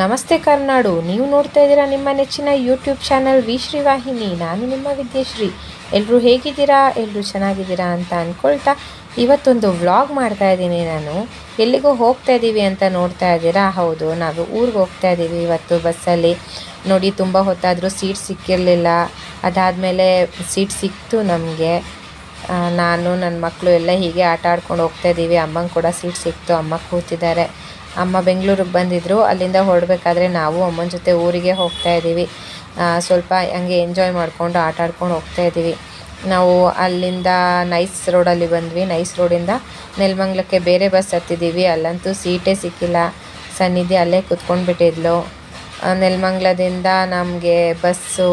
ನಮಸ್ತೆ ಕರ್ನಾಡು. ನೀವು ನೋಡ್ತಾ ಇದ್ದೀರಾ ನಿಮ್ಮ ನೆಚ್ಚಿನ ಯೂಟ್ಯೂಬ್ ಚಾನಲ್ ವಿ ಶ್ರೀವಾಹಿನಿ. ನಾನು ನಿಮ್ಮ ವಿದ್ಯಶ್ರೀ. ಎಲ್ಲರೂ ಹೇಗಿದ್ದೀರಾ? ಎಲ್ಲರೂ ಚೆನ್ನಾಗಿದ್ದೀರಾ ಅಂತ ಅಂದ್ಕೊಳ್ತಾ ಇವತ್ತೊಂದು ವ್ಲಾಗ್ ಮಾಡ್ತಾ ಇದ್ದೀನಿ ನಾನು. ಎಲ್ಲಿಗೂ ಹೋಗ್ತಾ ಇದ್ದೀವಿ ಅಂತ ನೋಡ್ತಾ ಇದ್ದೀರಾ? ಹೌದು, ನಾವು ಊರಿಗೆ ಹೋಗ್ತಾ ಇದ್ದೀವಿ ಇವತ್ತು ಬಸ್ಸಲ್ಲಿ. ನೋಡಿ, ತುಂಬ ಹೊತ್ತಾದರೂ ಸೀಟ್ ಸಿಕ್ಕಿರಲಿಲ್ಲ. ಅದಾದಮೇಲೆ ಸೀಟ್ ಸಿಕ್ತು ನಮಗೆ. ನಾನು ನನ್ನ ಮಕ್ಕಳು ಎಲ್ಲ ಹೀಗೆ ಆಟ ಆಡ್ಕೊಂಡು ಹೋಗ್ತಾ ಇದ್ದೀವಿ. ಅಮ್ಮಂಗೆ ಕೂಡ ಸೀಟ್ ಸಿಕ್ತು. ಅಮ್ಮ ಕೂತಿದ್ದಾರೆ. ಅಮ್ಮ ಬೆಂಗಳೂರಿಗೆ ಬಂದಿದ್ದರು ಅಲ್ಲಿಂದ ಹೊರಡಬೇಕಾದ್ರೆ ನಾವು ಅಮ್ಮನ ಜೊತೆ ಊರಿಗೆ ಹೋಗ್ತಾ ಇದ್ದೀವಿ. ಸ್ವಲ್ಪ ಹಂಗೆ ಎಂಜಾಯ್ ಮಾಡಿಕೊಂಡು, ಆಟ ಆಡ್ಕೊಂಡು ಹೋಗ್ತಾ ಇದ್ದೀವಿ. ನಾವು ಅಲ್ಲಿಂದ ನೈಸ್ ರೋಡಲ್ಲಿ ಬಂದ್ವಿ. ನೈಸ್ ರೋಡಿಂದ ನೆಲಮಂಗ್ಲಕ್ಕೆ ಬೇರೆ ಬಸ್ ಹತ್ತಿದ್ದೀವಿ. ಅಲ್ಲಂತೂ ಸೀಟೇ ಸಿಕ್ಕಿಲ್ಲ. ಸನ್ನಿಧಿ ಅಲ್ಲೇ ಕುತ್ಕೊಂಡ್ಬಿಟ್ಟಿದ್ಲು. ಬಿಟ್ಟಿದ್ಲು ನೆಲಮಂಗ್ಲದಿಂದ ನಮಗೆ ಬಸ್ಸು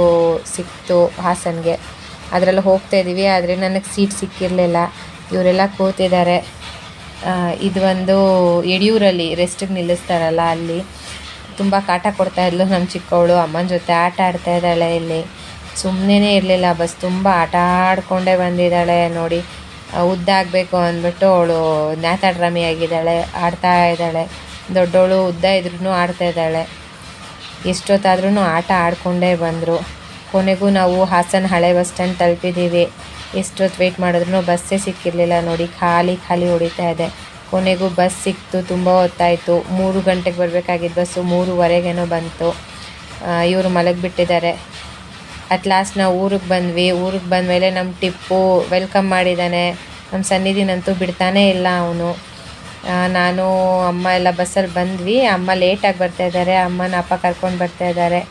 ಸಿಕ್ತು ಹಾಸನ್ಗೆ. ಅದರಲ್ಲಿ ಹೋಗ್ತಾ ಇದ್ದೀವಿ, ಆದರೆ ನನಗೆ ಸೀಟ್ ಸಿಕ್ಕಿರಲಿಲ್ಲ. ಇವರೆಲ್ಲ ಕೂತಿದ್ದಾರೆ. ಇದು ಒಂದು ಯಡಿಯೂರಲ್ಲಿ ರೆಸ್ಟಿಗೆ ನಿಲ್ಲಿಸ್ತಾರಲ್ಲ ಅಲ್ಲಿ. ತುಂಬ ಕಾಟ ಕೊಡ್ತಾ ಇದ್ಲು ನಮ್ಮ ಚಿಕ್ಕವಳು. ಅಮ್ಮನ ಜೊತೆ ಆಟ ಆಡ್ತಾ ಇದ್ದಾಳೆ ಇಲ್ಲಿ. ಸುಮ್ಮನೆ ಇರಲಿಲ್ಲ ಬಸ್. ತುಂಬ ಆಟ ಆಡ್ಕೊಂಡೇ ಬಂದಿದ್ದಾಳೆ ನೋಡಿ. ಉದ್ದಾಗಬೇಕು ಅಂದ್ಬಿಟ್ಟು ಅವಳು ನ್ಯಾತಾಡ್ರಾಮಿ ಆಗಿದ್ದಾಳೆ. ಆಡ್ತಾ ಇದ್ದಾಳೆ. ದೊಡ್ಡವಳು ಉದ್ದ ಇದ್ರೂ ಆಡ್ತಾ ಇದ್ದಾಳೆ. ಎಷ್ಟೊತ್ತಾದ್ರೂ ಆಟ ಆಡಿಕೊಂಡೇ ಬಂದರು. ಕೊನೆಗೂ ನಾವು ಹಾಸನ ಹಳೆ ಬಸ್ ಸ್ಟ್ಯಾಂಡ್ ತಲುಪಿದ್ದೀವಿ. ಎಷ್ಟೊತ್ತು ವೆಯ್ಟ್ ಮಾಡಿದ್ರು ಬಸ್ಸೇ ಸಿಕ್ಕಿರಲಿಲ್ಲ ನೋಡಿ, ಖಾಲಿ ಖಾಲಿ ಹೊಡಿತಾ ಇದೆ. ಕೊನೆಗೂ ಬಸ್ ಸಿಕ್ತು, ತುಂಬ ಹೊತ್ತಾಯಿತು. ಮೂರು ಗಂಟೆಗೆ ಬರಬೇಕಾಗಿದ್ದ ಬಸ್ಸು ಮೂರುವರೆಗೇನೋ ಬಂತು. ಇವರು ಮಲಗಿಬಿಟ್ಟಿದ್ದಾರೆ. ಅಟ್ ಲಾಸ್ಟ್ ನಾವು ಊರಿಗೆ ಬಂದ್ವಿ. ಊರಿಗೆ ಬಂದ ಮೇಲೆ ನಮ್ಮ ಟಿಪ್ಪು ವೆಲ್ಕಮ್ ಮಾಡಿದ್ದಾನೆ ನಮ್ಮ ಸನ್ನಿಧಿನಂತೂ ಬಿಡ್ತಾನೇ ಇಲ್ಲ ಅವನು. ನಾನು ಅಮ್ಮ ಎಲ್ಲ ಬಸ್ಸಲ್ಲಿ ಬಂದ್ವಿ. ಅಮ್ಮ ಲೇಟಾಗಿ ಬರ್ತಾ ಇದ್ದಾರೆ. ಅಮ್ಮನ ಅಪ್ಪ ಕರ್ಕೊಂಡು ಬರ್ತಾ ಇದ್ದಾರೆ.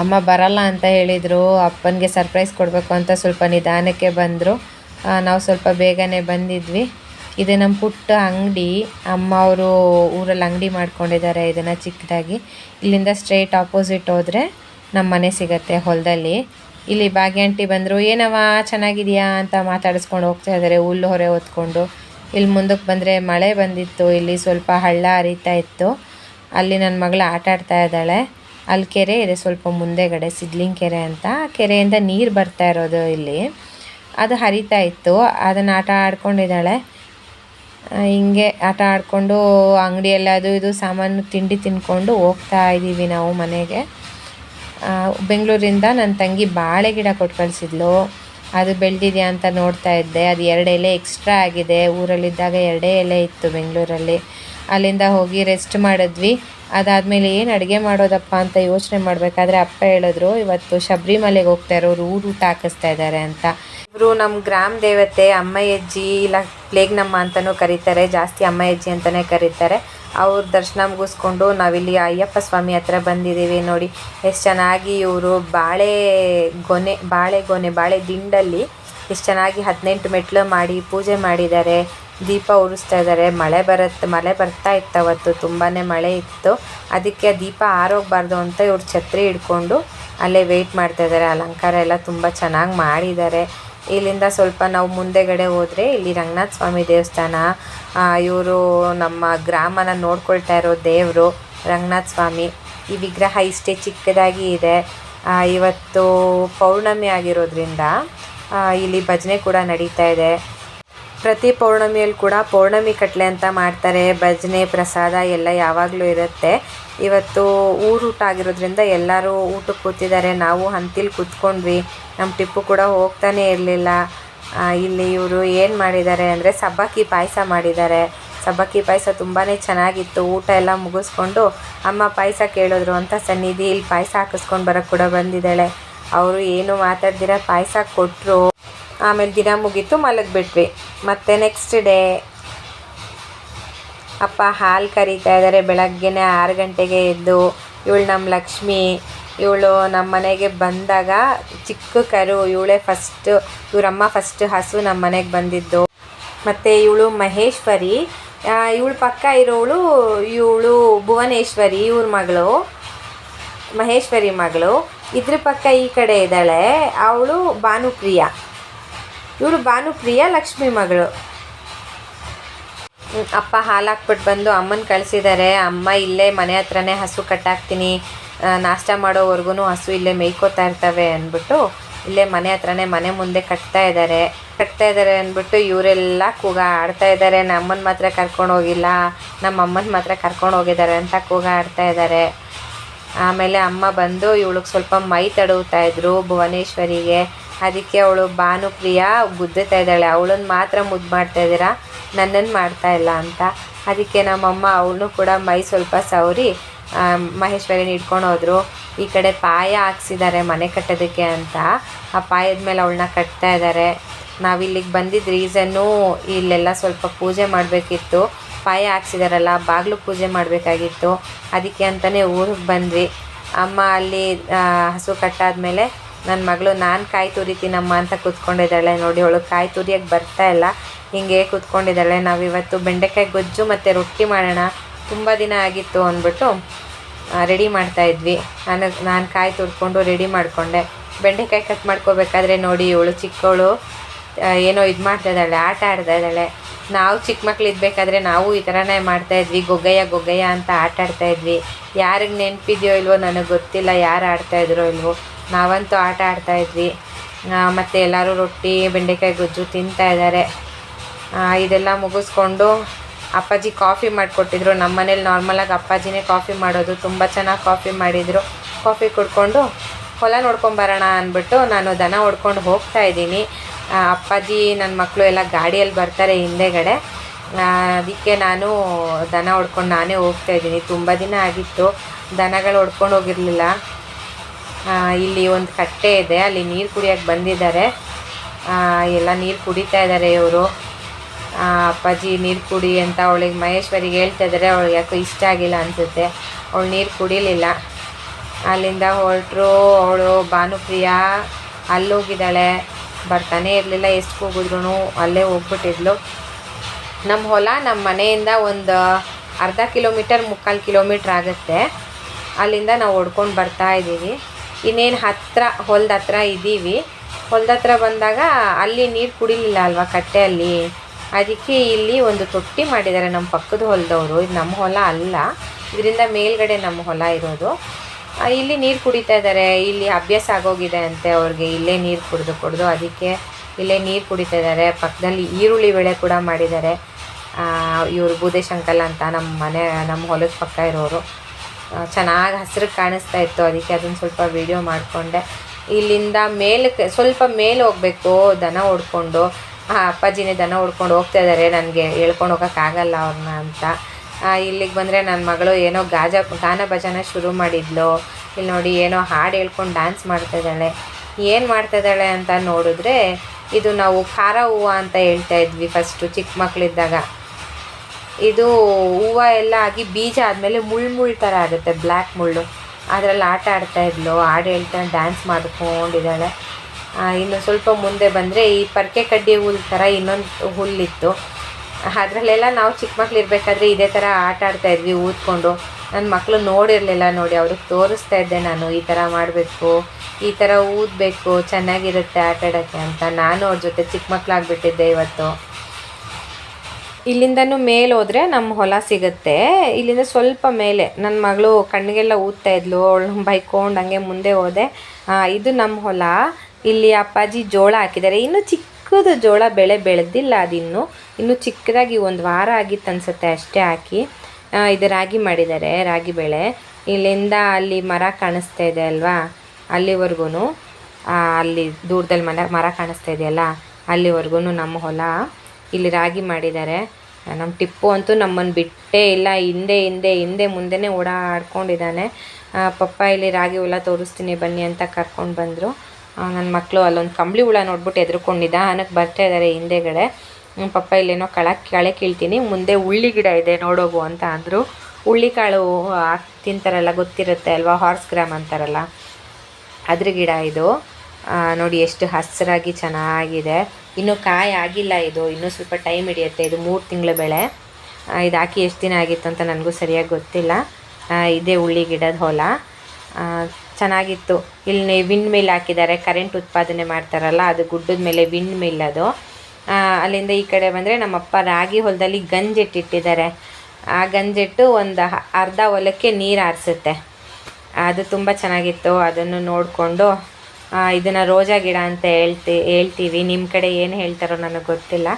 ಅಮ್ಮ ಬರಲ್ಲ ಅಂತ ಹೇಳಿದರು, ಅಪ್ಪನಿಗೆ ಸರ್ಪ್ರೈಸ್ ಕೊಡಬೇಕು ಅಂತ ಸ್ವಲ್ಪ ನಿಧಾನಕ್ಕೆ ಬಂದರು. ನಾವು ಸ್ವಲ್ಪ ಬೇಗನೆ ಬಂದಿದ್ವಿ. ಇದು ನಮ್ಮ ಪುಟ್ಟ ಅಂಗಡಿ, ಅಮ್ಮ ಅವರು ಊರಲ್ಲಿ ಅಂಗಡಿ ಮಾಡ್ಕೊಂಡಿದ್ದಾರೆ ಇದನ್ನು ಚಿಕ್ಕದಾಗಿ. ಇಲ್ಲಿಂದ ಸ್ಟ್ರೈಟ್ ಆಪೋಸಿಟ್ ಹೋದರೆ ನಮ್ಮ ಮನೆ ಸಿಗತ್ತೆ ಹೊಲದಲ್ಲಿ. ಇಲ್ಲಿ ಬಾಗಿ ಆಂಟಿ ಬಂದರು ಏನವ ಚೆನ್ನಾಗಿದೆಯಾ? ಅಂತ ಮಾತಾಡಿಸ್ಕೊಂಡು ಹೋಗ್ತಾ ಇದ್ದಾರೆ, ಹುಲ್ಲು ಹೊರೆ ಹೊತ್ಕೊಂಡು. ಇಲ್ಲಿ ಮುಂದಕ್ಕೆ ಬಂದರೆ ಮಳೆ ಬಂದಿತ್ತು, ಇಲ್ಲಿ ಸ್ವಲ್ಪ ಹಳ್ಳ ಹರಿತಾ ಇತ್ತು. ಅಲ್ಲಿ ನನ್ನ ಮಗಳು ಆಟ ಆಡ್ತಾ ಇದ್ದಾಳೆ. ಅಲ್ಲಿ ಕೆರೆ ಇದೆ, ಸ್ವಲ್ಪ ಮುಂದೆಗಡೆ ಸಿದ್ಲಿಂಗ್ ಕೆರೆ ಅಂತ. ಕೆರೆಯಿಂದ ನೀರು ಬರ್ತಾ ಇರೋದು ಇಲ್ಲಿ. ಅದು ಹರಿತಾ ಇತ್ತು. ಅದನ್ನು ಆಟ ಆಡ್ಕೊಂಡಿದ್ದಾಳೆ. ಹಿಂಗೆ ಆಟ ಆಡಿಕೊಂಡು ಅಂಗಡಿಯಲ್ಲಿ ಅದು ಇದು ಸಾಮಾನು ತಿಂಡಿ ತಿನ್ಕೊಂಡು ಹೋಗ್ತಾ ಇದ್ದೀವಿ ನಾವು ಮನೆಗೆ. ಬೆಂಗಳೂರಿಂದ ನನ್ನ ತಂಗಿ ಬಾಳೆ ಗಿಡ ಕೊಟ್ಟು ಕಳಿಸಿದ್ಲು. ಅದು ಬೆಳೆದಿದೆಯಾ ಅಂತ ನೋಡ್ತಾ ಇದ್ದೆ. ಅದು ಎರಡು ಎಲೆ ಎಕ್ಸ್ಟ್ರಾ ಆಗಿದೆ. ಊರಲ್ಲಿದ್ದಾಗ ಎರಡೇ ಎಲೆ ಇತ್ತು ಬೆಂಗಳೂರಲ್ಲಿ. ಅಲ್ಲಿಂದ ಹೋಗಿ ರೆಸ್ಟ್ ಮಾಡಿದ್ವಿ. ಅದಾದಮೇಲೆ ಏನು ಅಡುಗೆ ಮಾಡೋದಪ್ಪ ಅಂತ ಯೋಚನೆ ಮಾಡಬೇಕಾದ್ರೆ ಅಪ್ಪ ಹೇಳಿದ್ರು, ಇವತ್ತು ಶಬರಿಮಲೆಗೆ ಹೋಗ್ತಾ ಇರೋರು ಊರು ಊಟ ಹಾಕಿಸ್ತಾ ಇದ್ದಾರೆ ಅಂತ. ಇವರು ನಮ್ಮ ಗ್ರಾಮ ದೇವತೆ ಅಮ್ಮಯ್ಯಜ್ಜಿ ಇಲ್ಲ ಪ್ಲೇಗ್ನಮ್ಮ ಅಂತಲೂ ಕರೀತಾರೆ, ಜಾಸ್ತಿ ಅಮ್ಮಯ್ಯಜ್ಜಿ ಅಂತಲೇ ಕರೀತಾರೆ. ಅವ್ರ ದರ್ಶನ ಮುಗಿಸ್ಕೊಂಡು ನಾವಿಲ್ಲಿ ಅಯ್ಯಪ್ಪ ಸ್ವಾಮಿ ಹತ್ರ ಬಂದಿದ್ದೀವಿ ನೋಡಿ. ಎಷ್ಟು ಚೆನ್ನಾಗಿ ಇವರು ಬಾಳೆ ಗೊನೆ ಬಾಳೆ ಗೊನೆ, ಬಾಳೆ ದಿಂಡಲ್ಲಿ ಎಷ್ಟು ಚೆನ್ನಾಗಿ ಹದಿನೆಂಟು ಮೆಟ್ಲು ಮಾಡಿ ಪೂಜೆ ಮಾಡಿದ್ದಾರೆ. ದೀಪ ಉರಿಸ್ತಾ ಇದ್ದಾರೆ. ಮಳೆ ಬರುತ್ತೆ ಮಳೆ ಬರ್ತಾ ಇತ್ತು ಅವತ್ತು. ತುಂಬಾ ಮಳೆ ಇತ್ತು. ಅದಕ್ಕೆ ದೀಪ ಆರೋಗಬಾರ್ದು ಅಂತ ಇವ್ರು ಛತ್ರಿ ಹಿಡ್ಕೊಂಡು ಅಲ್ಲೇ ವೆಯ್ಟ್ ಮಾಡ್ತಾ ಇದ್ದಾರೆ. ಅಲಂಕಾರ ಎಲ್ಲ ತುಂಬ ಚೆನ್ನಾಗಿ ಮಾಡಿದ್ದಾರೆ. ಇಲ್ಲಿಂದ ಸ್ವಲ್ಪ ನಾವು ಮುಂದೆಗಡೆ ಹೋದರೆ ಇಲ್ಲಿ ರಂಗನಾಥ ಸ್ವಾಮಿ ದೇವಸ್ಥಾನ ಇವರು ನಮ್ಮ ಗ್ರಾಮನ ನೋಡ್ಕೊಳ್ತಾ ಇರೋ ದೇವರು ರಂಗನಾಥ ಸ್ವಾಮಿ. ಈ ವಿಗ್ರಹ ಇಷ್ಟೇ ಚಿಕ್ಕದಾಗಿ ಇದೆ. ಇವತ್ತು ಪೌರ್ಣಮಿ ಆಗಿರೋದ್ರಿಂದ ಇಲ್ಲಿ ಭಜನೆ ಕೂಡ ನಡೀತಾ ಇದೆ. ಪ್ರತಿ ಪೌರ್ಣಮಿಯಲ್ಲಿ ಕೂಡ ಪೌರ್ಣಮಿ ಕಟ್ಲೆ ಅಂತ ಮಾಡ್ತಾರೆ. ಭಜನೆ, ಪ್ರಸಾದ ಎಲ್ಲ ಯಾವಾಗಲೂ ಇರುತ್ತೆ. ಇವತ್ತು ಊರೂಟ ಆಗಿರೋದ್ರಿಂದ ಎಲ್ಲರೂ ಊಟಕ್ಕೆ ಕೂತಿದ್ದಾರೆ. ನಾವು ಹಂತಿಲಿ ಕೂತ್ಕೊಂಡ್ವಿ. ನಮ್ಮ ಟಿಪ್ಪು ಕೂಡ ಹೋಗ್ತಾನೆ ಇರಲಿಲ್ಲ. ಇಲ್ಲಿ ಇವರು ಏನು ಮಾಡಿದ್ದಾರೆ ಅಂದರೆ ಸಬ್ಬಕ್ಕಿ ಪಾಯಸ ಮಾಡಿದ್ದಾರೆ. ಸಬ್ಬಕ್ಕಿ ಪಾಯಸ ತುಂಬಾ ಚೆನ್ನಾಗಿತ್ತು. ಊಟ ಎಲ್ಲ ಮುಗಿಸ್ಕೊಂಡು ಅಮ್ಮ ಪಾಯಸ ಕೇಳಿದ್ರು ಅಂತ ಸನ್ನಿಧಿ ಇಲ್ಲಿ ಪಾಯಸ ಹಾಕಿಸ್ಕೊಂಡು ಬರೋಕ್ಕೆ ಕೂಡ ಬಂದಿದ್ದಾಳೆ. ಅವರು ಏನು ಮಾತಾಡ್ದಿರ ಪಾಯಸ ಕೊಟ್ಟರು ಆಮೇಲೆ ದಿನ ಮುಗೀತು, ಮಲಗಿಬಿಟ್ವಿ. ಮತ್ತು ನೆಕ್ಸ್ಟ್ ಡೇ ಅಪ್ಪ ಹಾಲು ಕರೀತಾ ಇದ್ದಾರೆ ಬೆಳಗ್ಗೆನೆ ಆರು ಗಂಟೆಗೆ ಎದ್ದು ಇವಳು ನಮ್ಮ ಲಕ್ಷ್ಮಿ, ಇವಳು ನಮ್ಮ ಮನೆಗೆ ಬಂದಾಗ ಚಿಕ್ಕ ಕರು, ಇವಳೇ ಫಸ್ಟು ಇವರಮ್ಮ ಫಸ್ಟ್ ಹಸು ನಮ್ಮ ಮನೆಗೆ ಬಂದಿದ್ದು. ಮತ್ತು ಇವಳು ಮಹೇಶ್ವರಿ ಇವಳು ಪಕ್ಕ ಇರೋಳು ಇವಳು ಭುವನೇಶ್ವರಿ, ಇವ್ರ ಮಗಳು, ಮಹೇಶ್ವರಿ ಮಗಳು. ಇದ್ರ ಪಕ್ಕ ಈ ಕಡೆ ಇದ್ದಾಳೆ, ಅವಳು ಭಾನುಪ್ರಿಯ. ಇವಳು ಭಾನುಪ್ರಿಯ ಲಕ್ಷ್ಮಿ ಮಗಳು. ಅಪ್ಪ ಹಾಲು ಹಾಕ್ಬಿಟ್ಟು ಬಂದು ಅಮ್ಮನ ಕಳಿಸಿದ್ದಾರೆ ಅಮ್ಮ ಇಲ್ಲೇ ಮನೆ ಹತ್ರನೇ ಹಸು ಕಟ್ಟಾಕ್ತೀನಿ. ನಾಷ್ಟ ಮಾಡೋವರೆಗೂ ಹಸು ಇಲ್ಲೇ ಮೇಯ್ಕೋತಾ ಇರ್ತವೆ ಅಂದ್ಬಿಟ್ಟು ಇಲ್ಲೇ ಮನೆ ಹತ್ರನೇ ಮನೆ ಮುಂದೆ ಕಟ್ತಾ ಇದ್ದಾರೆ ಕಟ್ತಾ ಇದ್ದಾರೆ ಅಂದ್ಬಿಟ್ಟು ಇವರೆಲ್ಲ ಕೂಗ ಆಡ್ತಾ ಇದ್ದಾರೆ ನಮ್ಮನ್ನ ಮಾತ್ರ ಕರ್ಕೊಂಡು ಹೋಗಿಲ್ಲ. ನಮ್ಮ ಅಮ್ಮನ ಮಾತ್ರ ಕರ್ಕೊಂಡು ಹೋಗಿದ್ದಾರೆ ಅಂತ ಕೂಗ ಆಡ್ತಾ ಇದ್ದಾರೆ ಆಮೇಲೆ ಅಮ್ಮ ಬಂದು ಇವಳಿಗೆ ಸ್ವಲ್ಪ ಮೈ ತಡವುತ್ತಾ ಇದ್ರು ಭುವನೇಶ್ವರಿಗೆ. ಅದಕ್ಕೆ ಅವಳು ಭಾನುಪ್ರಿಯ ಗುದ್ದುತ್ತಾ ಇದ್ದಾಳೆ. ಅವಳನ್ನು ಮಾತ್ರ ಮುದ್ದು ಮಾಡ್ತಾ ಇದ್ದೀರಾ? ನನ್ನನ್ನು ಮಾಡ್ತಾ ಇಲ್ಲ ಅಂತ. ಅದಕ್ಕೆ ನಮ್ಮಮ್ಮ ಅವಳು ಕೂಡ ಮೈ ಸ್ವಲ್ಪ ಸವರಿ ಮಹೇಶ್ವರಿನ ಹಿಡ್ಕೊಂಡು ಹೋದ್ರು. ಈ ಕಡೆ ಪಾಯ ಹಾಕ್ಸಿದ್ದಾರೆ ಮನೆ ಕಟ್ಟೋದಕ್ಕೆ ಅಂತ. ಆ ಪಾಯದ ಮೇಲೆ ಅವಳನ್ನ ಕಟ್ತಾ ಇದ್ದಾರೆ. ನಾವಿಲ್ಲಿಗೆ ಬಂದಿದ್ದ ರೀಸನ್ನು ಇಲ್ಲೆಲ್ಲ ಸ್ವಲ್ಪ ಪೂಜೆ ಮಾಡಬೇಕಿತ್ತು. ಪಾಯ ಹಾಕ್ಸಿದಾರಲ್ಲ, ಬಾಗಿಲು ಪೂಜೆ ಮಾಡಬೇಕಾಗಿತ್ತು. ಅದಕ್ಕೆ ಅಂತಲೇ ಊರಿಗೆ ಬಂದ್ವಿ. ಅಮ್ಮ ಅಲ್ಲಿ ಹಸು ಹಸು ಕಟ್ಟಾದ್ಮೇಲೆ ನನ್ನ ಮಗಳು, ನಾನು ಕಾಯಿ ತುರಿತೀನಮ್ಮ ಅಂತ ಕೂತ್ಕೊಂಡಿದ್ದಾಳೆ. ನೋಡಿ, ಅವಳು ಕಾಯಿ ತುರಿಯೋಕ್ಕೆ ಬರ್ತಾ ಇಲ್ಲ. ಹಿಂಗೆ ಕೂತ್ಕೊಂಡಿದ್ದಾಳೆ. ನಾವಿವತ್ತು ಬೆಂಡೆಕಾಯಿ ಗೊಜ್ಜು ಮತ್ತು ರೊಟ್ಟಿ ಮಾಡೋಣ. ತುಂಬ ದಿನ ಆಗಿತ್ತು ಅಂದ್ಬಿಟ್ಟು ರೆಡಿ ಮಾಡ್ತಾ ಇದ್ವಿ. ನಾನು ನಾನು ಕಾಯಿ ತುರ್ಕೊಂಡು ರೆಡಿ ಮಾಡಿಕೊಂಡೆ. ಬೆಂಡೆಕಾಯಿ ಕಟ್ ಮಾಡ್ಕೋಬೇಕಾದ್ರೆ ನೋಡಿ, ಇವಳು ಚಿಕ್ಕವಳು ಏನೋ ಇದು ಮಾಡ್ತಾ ಇದ್ದಾಳೆ, ಆಟ ಆಡ್ತಾ ಇದ್ದಾಳೆ. ನಾವು ಚಿಕ್ಕ ಮಕ್ಳು ಇದ್ಬೇಕಾದ್ರೆ ನಾವು ಈ ಥರನೇ ಮಾಡ್ತಾ ಇದ್ವಿ. ಗೊಗ್ಗಯ್ಯ ಗೊಗ್ಗಯ್ಯ ಅಂತ ಆಟ ಆಡ್ತಾಯಿದ್ವಿ ಯಾರಿಗೆ ನೆನಪಿದೆಯೋ ಇಲ್ವೋ ನನಗೆ ಗೊತ್ತಿಲ್ಲ, ಯಾರು ಆಡ್ತಾ ಇದ್ರೋ ಇಲ್ವೋ. ನಾವಂತೂ ಆಟ ಆಡ್ತಾ ಇದ್ವಿ. ಆ, ಮತ್ತೆ ಎಲ್ಲರೂ ರೊಟ್ಟಿ ಬೆಂಡೆಕಾಯಿ ಗೊಜ್ಜು ತಿಂತಾ ಇದ್ದಾರೆ. ಇದೆಲ್ಲ ಮುಗಿಸ್ಕೊಂಡು ಅಪ್ಪಾಜಿ ಕಾಫಿ ಮಾಡಿಕೊಟ್ಟಿದ್ರು. ನಮ್ಮ ಮನೇಲಿ ನಾರ್ಮಲಾಗಿ ಅಪ್ಪಾಜಿನೇ ಕಾಫಿ ಮಾಡೋದು. ತುಂಬ ಚೆನ್ನಾಗಿ ಕಾಫಿ ಮಾಡಿದರು. ಕಾಫಿ ಕುಡ್ಕೊಂಡು ಹೊಲ ನೋಡ್ಕೊಂಬರೋಣ ಅಂದ್ಬಿಟ್ಟು ನಾನು ದನ ಹೊಡ್ಕೊಂಡು ಹೋಗ್ತಾ ಇದ್ದೀನಿ. ಅಪ್ಪಾಜಿ ನನ್ನ ಮಕ್ಕಳು ಎಲ್ಲ ಗಾಡಿಯಲ್ಲಿ ಬರ್ತಾರೆ ಹಿಂದೆಗಡೆ. ಅದಕ್ಕೆ ನಾನು ದನ ಹೊಡ್ಕೊಂಡು ನಾನೇ ಹೋಗ್ತಾ ಇದ್ದೀನಿ. ತುಂಬ ದಿನ ಆಗಿತ್ತು. ದನಗಳು ಹೊಡ್ಕೊಂಡು ಹೋಗಿರಲಿಲ್ಲ. ಇಲ್ಲಿ ಒಂದು ಕಟ್ಟೆ ಇದೆ, ಅಲ್ಲಿ ನೀರು ಕುಡಿಯೋಕ್ಕೆ ಬಂದಿದ್ದಾರೆ. ಎಲ್ಲ ನೀರು ಕುಡಿತಾ ಇದ್ದಾರೆ ಇವರು. ಅಪ್ಪಾಜಿ ನೀರು ಕುಡಿ ಅಂತ ಅವಳಿಗೆ ಮಹೇಶ್ವರಿಗೆ ಹೇಳ್ತಾ ಇದ್ದಾರೆ, ಅವಳಿಗೆ ಯಾಕೋ ಇಷ್ಟ ಆಗಿಲ್ಲ ಅನಿಸುತ್ತೆ. ಅವಳು ನೀರು ಕುಡಿಲಿಲ್ಲ. ಅಲ್ಲಿಂದ ಹೊರಟರು, ಅವಳು ಭಾನುಪ್ರಿಯ ಅಲ್ಲೋಗಿದ್ದಾಳೆ. ಬರ್ತಾನೆ ಇರಲಿಲ್ಲ ಎಷ್ಟು ಕೂಗಿದ್ರು ಅಲ್ಲೇ ಹೋಗ್ಬಿಟ್ಟಿದ್ಲು. ನಮ್ಮ ಹೊಲ ನಮ್ಮ ಮನೆಯಿಂದ ಒಂದು ಅರ್ಧ ಕಿಲೋಮೀಟರ್ ಮುಕ್ಕಾಲು ಕಿಲೋಮೀಟ್ರ್ ಆಗುತ್ತೆ. ಅಲ್ಲಿಂದ ನಾವು ಹೊಡ್ಕೊಂಡು ಬರ್ತಾ ಇದ್ದೀವಿ. ಇನ್ನೇನು ಹತ್ತಿರ ಹೊಲದ ಹತ್ರ ಇದ್ದೀವಿ ಹೊಲದ ಹತ್ರ ಬಂದಾಗ ಅಲ್ಲಿ ನೀರು ಕುಡಿಲಿಲ್ಲ ಅಲ್ವಾ ಕಟ್ಟೆಯಲ್ಲಿ. ಅದಕ್ಕೆ ಇಲ್ಲಿ ಒಂದು ತೊಟ್ಟಿ ಮಾಡಿದ್ದಾರೆ ನಮ್ಮ ಪಕ್ಕದ ಹೊಲದವರು. ಇದು ನಮ್ಮ ಹೊಲ ಅಲ್ಲ. ಇದರಿಂದ ಮೇಲ್ಗಡೆ ನಮ್ಮ ಹೊಲ ಇರೋದು. ಇಲ್ಲಿ ನೀರು ಕುಡಿತಾ ಇದ್ದಾರೆ ಇಲ್ಲಿ ಅಭ್ಯಾಸ ಆಗೋಗಿದೆ ಅಂತೆ ಅವ್ರಿಗೆ. ಇಲ್ಲೇ ನೀರು ಕುಡಿದು ಕುಡಿದು ಅದಕ್ಕೆ ಇಲ್ಲೇ ನೀರು ಕುಡಿತಾ ಇದ್ದಾರೆ ಪಕ್ಕದಲ್ಲಿ ಈರುಳ್ಳಿ ಬೆಳೆ ಕೂಡ ಮಾಡಿದ್ದಾರೆ. ಇವರು ಬೂದೇಶ್ ಅಂಕಲ್ ಅಂತ ನಮ್ಮ ಮನೆ ನಮ್ಮ ಹೊಲದ ಪಕ್ಕ ಇರೋರು. ಚೆನ್ನಾಗಿ ಹಸಿರು ಕಾಣಿಸ್ತಾ ಇತ್ತು, ಅದಕ್ಕೆ ಅದನ್ನು ಸ್ವಲ್ಪ ವಿಡಿಯೋ ಮಾಡಿಕೊಂಡೆ. ಇಲ್ಲಿಂದ ಮೇಲಕ್ಕೆ, ಸ್ವಲ್ಪ ಮೇಲೆ ಹೋಗಬೇಕು, ದನ ಹೊಡ್ಕೊಂಡು ಅಪ್ಪಾಜಿನೇ ದನ ಹೊಡ್ಕೊಂಡು ಹೋಗ್ತಾ ಇದ್ದಾರೆ ನನಗೆ ಹೇಳ್ಕೊಂಡು ಹೋಗೋಕ್ಕಾಗಲ್ಲ ಅವ್ರನ್ನ ಅಂತ. ಇಲ್ಲಿಗೆ ಬಂದರೆ ನನ್ನ ಮಗಳು ಏನೋ ಗಾಜ, ಗಾನ ಭಜನ ಶುರು ಮಾಡಿದ್ಲು. ಇಲ್ಲಿ ನೋಡಿ ಏನೋ ಹಾಡು ಹೇಳ್ಕೊಂಡು ಡ್ಯಾನ್ಸ್ ಮಾಡ್ತಾ ಇದ್ದಾಳೆ. ಏನು ಮಾಡ್ತಾ ಇದ್ದಾಳೆ ಅಂತ ನೋಡಿದ್ರೆ, ಇದು ನಾವು ಖಾರ ಹೂವು ಅಂತ ಹೇಳ್ತಾ ಇದ್ವಿ ಫಸ್ಟು ಚಿಕ್ಕ ಮಕ್ಕಳಿದ್ದಾಗ ಇದು ಹೂವು ಎಲ್ಲ ಆಗಿ ಬೀಜ ಆದಮೇಲೆ ಮುಳ್ಳು ಮುಳ್ಳು ಥರ ಆಗುತ್ತೆ ಬ್ಲ್ಯಾಕ್ ಮುಳ್ಳು. ಅದರಲ್ಲಿ ಆಟ ಆಡ್ತಾ ಇದ್ಲು, ಹಾಡು ಹೇಳ್ತಾ ಡ್ಯಾನ್ಸ್ ಮಾಡ್ಕೊಂಡಿದ್ದಾಳೆ. ಇನ್ನು ಸ್ವಲ್ಪ ಮುಂದೆ ಬಂದರೆ ಈ ಪರ್ಕೆ ಕಡ್ಡಿ ಹುಲ್ಲು ಥರ ಇನ್ನೊಂದು ಹುಲ್ಲಿತ್ತು. ಅದರಲ್ಲೆಲ್ಲ ನಾವು ಚಿಕ್ಕ ಮಕ್ಳು ಇರಬೇಕಾದ್ರೆ ಇದೇ ಥರ ಆಟ ಆಡ್ತಾ ಇದ್ವಿ, ಊದ್ಕೊಂಡು. ನನ್ನ ಮಕ್ಕಳು ನೋಡಿರಲಿಲ್ಲ ನೋಡಿ, ಅವ್ರಿಗೆ ತೋರಿಸ್ತಾ ಇದ್ದೆ ನಾನು ಈ ಥರ ಮಾಡಬೇಕು, ಈ ಥರ ಊದಬೇಕು, ಚೆನ್ನಾಗಿರುತ್ತೆ ಆಟ ಆಡೋಕ್ಕೆ ಅಂತ. ನಾನು ಅವ್ರ ಜೊತೆ ಚಿಕ್ಕ ಮಕ್ಕಳಾಗ್ಬಿಟ್ಟಿದ್ದೆ ಇವತ್ತು. ಇಲ್ಲಿಂದನೂ ಮೇಲೆ ಹೋದರೆ ನಮ್ಮ ಹೊಲ ಸಿಗುತ್ತೆ. ಇಲ್ಲಿಂದ ಸ್ವಲ್ಪ ಮೇಲೆ ನನ್ನ ಮಗಳು ಕಣ್ಣಿಗೆಲ್ಲ ಊದ್ತಾ ಇದ್ಲು, ಅವಳು ಬೈಕೊಂಡು ಹಂಗೆ ಮುಂದೆ ಹೋದೆ. ಇದು ನಮ್ಮ ಹೊಲ. ಇಲ್ಲಿ ಅಪ್ಪಾಜಿ ಜೋಳ ಹಾಕಿದ್ದಾರೆ. ಇನ್ನು ಚಿಕ್ಕದು ಜೋಳ ಬೆಳೆ ಬೆಳೆದಿಲ್ಲ ಅದಿನ್ನು. ಇನ್ನು ಚಿಕ್ಕದಾಗಿ ಒಂದು ವಾರ ಆಗಿತ್ತು ಅನ್ಸುತ್ತೆ ಅಷ್ಟೇ ಹಾಕಿ. ಇದು ರಾಗಿ ಮಾಡಿದ್ದಾರೆ, ರಾಗಿ ಬೆಳೆ. ಇಲ್ಲಿಂದ ಅಲ್ಲಿ ಮರ ಕಾಣಿಸ್ತಾ ಇದೆ ಅಲ್ವಾ? ಅಲ್ಲಿವರೆಗೂ ಅಲ್ಲಿ ದೂರದಲ್ಲಿ ಮನೆ ಮರ ಕಾಣಿಸ್ತಾ ಇದೆಯಲ್ಲ ಅಲ್ಲಿವರೆಗೂ ನಮ್ಮ ಹೊಲ. ಇಲ್ಲಿ ರಾಗಿ ಮಾಡಿದ್ದಾರೆ. ನಮ್ಮ ಟಿಪ್ಪು ಅಂತೂ ನಮ್ಮನ್ನು ಬಿಟ್ಟೇ ಇಲ್ಲ. ಹಿಂದೆ ಹಿಂದೆ ಹಿಂದೆ ಮುಂದೆನೇ ಓಡಾಡ್ಕೊಂಡಿದ್ದಾನೆ. ಪಪ್ಪ ಇಲ್ಲಿ ರಾಗಿ ಹುಳ ತೋರಿಸ್ತೀನಿ, ಬನ್ನಿ ಅಂತ ಕರ್ಕೊಂಡು ಬಂದರು. ನನ್ನ ಮಕ್ಕಳು ಅಲ್ಲೊಂದು ಕಂಬಳಿ ಹುಳ ನೋಡ್ಬಿಟ್ಟು ಎದ್ರುಕೊಂಡಿದ್ದ. ಅನಕ್ಕೆ ಬರ್ತಾ ಇದ್ದಾರೆ ಹಿಂದೆಗಡೆ. ಪಪ್ಪ ಇಲ್ಲೇನೋ ಕಳ, ಕಳೆ ಕೀಳ್ತೀನಿ. ಮುಂದೆ ಹುಳ್ಳಿ ಗಿಡ ಇದೆ, ನೋಡೋಗು ಅಂತ ಅಂದರು. ಹುಳ್ಳಿ ಕಾಳು ತಿಂತಾರಲ್ಲ, ಗೊತ್ತಿರುತ್ತೆ ಅಲ್ವಾ? ಹಾರ್ಸ್ ಗ್ರಾಮ್ ಅಂತಾರಲ್ಲ. ಅದ್ರ ಗಿಡ ಇದು. ನೋಡಿ ಎಷ್ಟು ಹಸಿರಾಗಿ ಚೆನ್ನಾಗಿದೆ. ಇನ್ನೂ ಕಾಯಿ ಆಗಿಲ್ಲ ಇದು, ಇನ್ನೂ ಸ್ವಲ್ಪ ಟೈಮ್ ಹಿಡಿಯುತ್ತೆ. ಇದು ಮೂರು ತಿಂಗಳ ಬೆಳೆ. ಇದು ಹಾಕಿ ಎಷ್ಟು ದಿನ ಆಗಿತ್ತು ಅಂತ ನನಗೂ ಸರಿಯಾಗಿ ಗೊತ್ತಿಲ್ಲ. ಇದೇ ಉಳ್ಳಿ ಗಿಡದ ಹೊಲ. ಚೆನ್ನಾಗಿತ್ತು. ಇಲ್ಲಿ ವಿಂಡ್ ಮಿಲ್ ಹಾಕಿದ್ದಾರೆ ಕರೆಂಟ್ ಉತ್ಪಾದನೆ ಮಾಡ್ತಾರಲ್ಲ, ಅದು ಗುಡ್ಡದ ಮೇಲೆ ವಿಂಡ್ ಮಿಲ್ ಅದು. ಅಲ್ಲಿಂದ ಈ ಕಡೆ ಬಂದರೆ ನಮ್ಮಪ್ಪ ರಾಗಿ ಹೊಲದಲ್ಲಿ ಗಂಜಿಟ್ಟಿಟ್ಟಿದ್ದಾರೆ ಆ ಗಂಜಿಟ್ಟು ಒಂದು ಅರ್ಧ ಹೊಲಕ್ಕೆ ನೀರು ಆರಿಸುತ್ತೆ. ಅದು ತುಂಬ ಚೆನ್ನಾಗಿತ್ತು. ಅದನ್ನು ನೋಡಿಕೊಂಡು ಇದನ್ನು ರೋಜಾ ಗಿಡ ಅಂತ ಹೇಳ್ತಿ, ಹೇಳ್ತೀವಿ. ನಿಮ್ಮ ಕಡೆ ಏನು ಹೇಳ್ತಾರೋ ನನಗೆ ಗೊತ್ತಿಲ್ಲ.